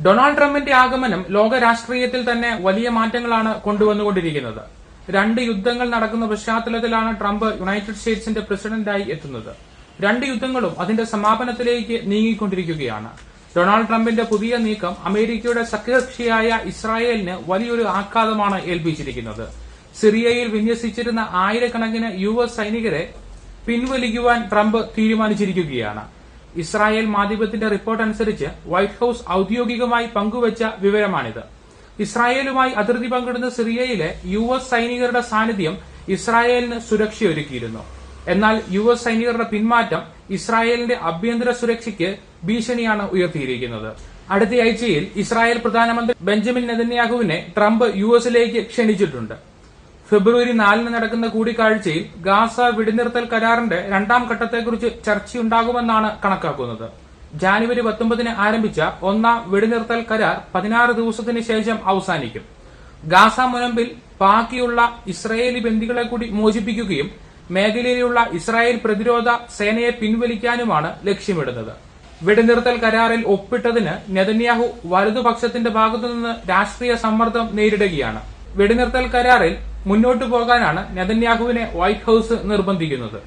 Donald ട്രംപിന്റെ ആഗമനം ലോക രാഷ്ട്രീയത്തിൽ തന്നെ വലിയ മാറ്റങ്ങളാണ് കൊണ്ടുവന്നുകൊണ്ടിരിക്കുന്നത്. രണ്ട് യുദ്ധങ്ങൾ നടക്കുന്ന പശ്ചാത്തലത്തിലാണ് ട്രംപ് യുണൈറ്റഡ് സ്റ്റേറ്റ്സിന്റെ പ്രസിഡന്റായി എത്തുന്നത്. രണ്ട് യുദ്ധങ്ങളും അതിന്റെ സമാപനത്തിലേക്ക് നീങ്ങിക്കൊണ്ടിരിക്കുകയാണ്. ഡൊണാൾഡ് ട്രംപിന്റെ പുതിയ നീക്കം അമേരിക്കയുടെ സഖ്യകക്ഷിയായ ഇസ്രായേലിന് വലിയൊരു ആഘാതമാണ് ഏൽപ്പിച്ചിരിക്കുന്നത്. സിറിയയിൽ വിന്യസിച്ചിരുന്ന ആയിരക്കണക്കിന് യു എസ് സൈനികരെ പിൻവലിക്കുവാൻ ട്രംപ് തീരുമാനിച്ചിരിക്കുകയാണ്. ഇസ്രായേൽ മാധ്യമത്തിന്റെ റിപ്പോർട്ട് അനുസരിച്ച് വൈറ്റ് ഹൌസ് ഔദ്യോഗികമായി പങ്കുവച്ച വിവരമാണിത്. ഇസ്രായേലുമായി അതിർത്തി പങ്കിടുന്ന സിറിയയിലെ യു എസ് സൈനികരുടെ സാന്നിധ്യം ഇസ്രായേലിന് സുരക്ഷയൊരുക്കിയിരുന്നു. എന്നാൽ യു എസ് സൈനികരുടെ പിന്മാറ്റം ഇസ്രായേലിന്റെ ആഭ്യന്തര സുരക്ഷയ്ക്ക് ഭീഷണിയാണ് ഉയർത്തിയിരിക്കുന്നത്. അടുത്തയാഴ്ചയിൽ ഇസ്രായേൽ പ്രധാനമന്ത്രി ബെഞ്ചമിൻ നെതന്യാഹുവിനെ ട്രംപ് യു എസിലേക്ക് ക്ഷണിച്ചിട്ടുണ്ട്. ഫെബ്രുവരി നാലിന് നടക്കുന്ന കൂടിക്കാഴ്ചയിൽ ഗാസ വെടിനിർത്തൽ കരാറിന്റെ രണ്ടാം ഘട്ടത്തെക്കുറിച്ച് ചർച്ചയുണ്ടാകുമെന്നാണ് കണക്കാക്കുന്നത്. ജാനുവരി പത്തൊമ്പതിന് ആരംഭിച്ച ഒന്നാം വെടിനിർത്തൽ കരാർ പതിനാറ് ദിവസത്തിന് ശേഷം അവസാനിക്കും. ഗാസ മുനമ്പിൽ ബാക്കിയുള്ള ഇസ്രായേലി ബന്ദികളെ കൂടി മോചിപ്പിക്കുകയും മേഖലയിലുള്ള ഇസ്രായേൽ പ്രതിരോധ സേനയെ പിൻവലിക്കാനുമാണ് ലക്ഷ്യമിടുന്നത്. വെടിനിർത്തൽ കരാറിൽ ഒപ്പിട്ടതിന് നെതന്യാഹു വലതുപക്ഷത്തിന്റെ ഭാഗത്തുനിന്ന് രാഷ്ട്രീയ സമ്മർദ്ദം നേരിടുകയാണ്. വെടിനിർത്തൽ കരാറിൽ മുന്നോട്ടു പോകാനാണ് നെതന്യാഹുവിനെ വൈറ്റ് ഹൌസ് നിർബന്ധിക്കുന്നത്.